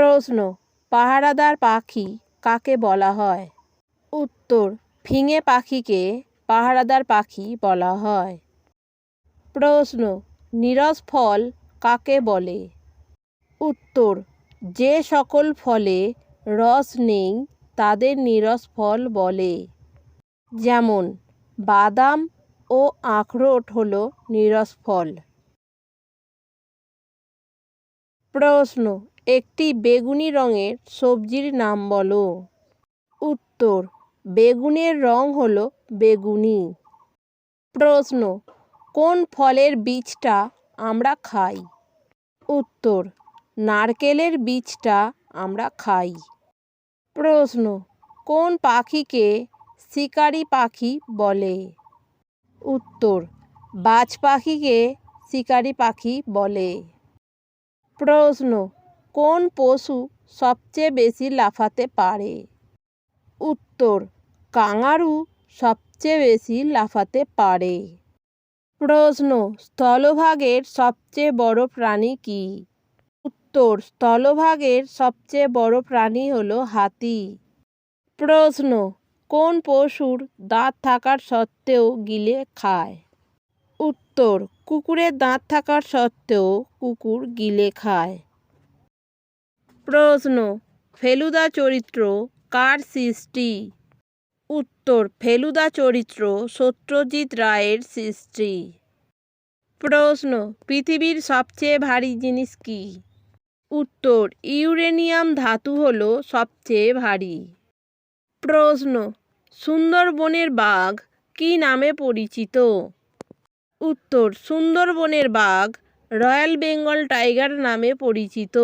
প্রশ্ন, পাহারাদার পাখি কাকে বলা হয়? উত্তর, ফিঙে পাখিকে পাহারাদার পাখি বলা হয়। প্রশ্ন, নিরস ফল কাকে বলে? উত্তর, যে সকল ফলে রস নেই, তাদের নিরস ফল বলে। যেমন, বাদাম ও আখরোট হল নিরস ফল। প্রশ্ন একটি বেগুনি রঙের সবজির নাম বলো। উত্তর, বেগুনের রং হলো বেগুনি। প্রশ্ন, কোন ফলের বীজটা আমরা খাই? উত্তর, নারকেলের বীজটা আমরা খাই। প্রশ্ন, কোন পাখিকে শিকারি পাখি বলে? উত্তর, বাজ পাখিকে শিকারি পাখি বলে। প্রশ্ন কোন পশু সবচেয়ে বেশি লাফাতে পারে? উত্তর, কাঙারু সবচেয়ে বেশি লাফাতে পারে। প্রশ্ন, স্থলভাগের সবচেয়ে বড় প্রাণী কী? উত্তর, স্থলভাগের সবচেয়ে বড় প্রাণী হলো হাতি। প্রশ্ন, কোন পশুর দাঁত থাকার সত্ত্বেও গিলে খায়? উত্তর, কুকুরের দাঁত থাকার সত্ত্বেও কুকুর গিলে খায়। প্রশ্ন। ফেলুদা চরিত্র কার সৃষ্টি? উত্তর, ফেলুদা চরিত্র সত্যজিৎ রায়ের সৃষ্টি। প্রশ্ন, পৃথিবীর সবচেয়ে ভারী জিনিস কি? উত্তর, ইউরেনিয়াম ধাতু হলো সবচেয়ে ভারী। প্রশ্ন, সুন্দরবনের বাঘ কী নামে পরিচিত? উত্তর, সুন্দরবনের বাঘ রয়্যাল বেঙ্গল টাইগার নামে পরিচিত।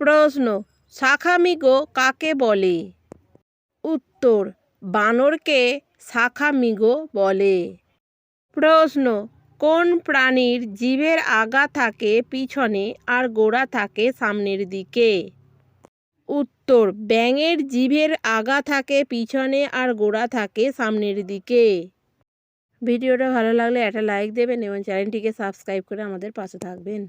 প্রশ্ন শাখামিগো কাকে বলে? উত্তর, বানরকে শাখামিগো বলে। প্রশ্ন, কোন প্রাণীর জিভের আগা থাকে পিছনে আর গোড়া থাকে সামনের দিকে? উত্তর, ব্যাঙের জিভের আগা থাকে পিছনে আর গোড়া থাকে সামনের দিকে। ভিডিওটা ভালো লাগলে একটা লাইক দেবেন এবং চ্যানেলটিকে সাবস্ক্রাইব করে আমাদের পাশে থাকবেন।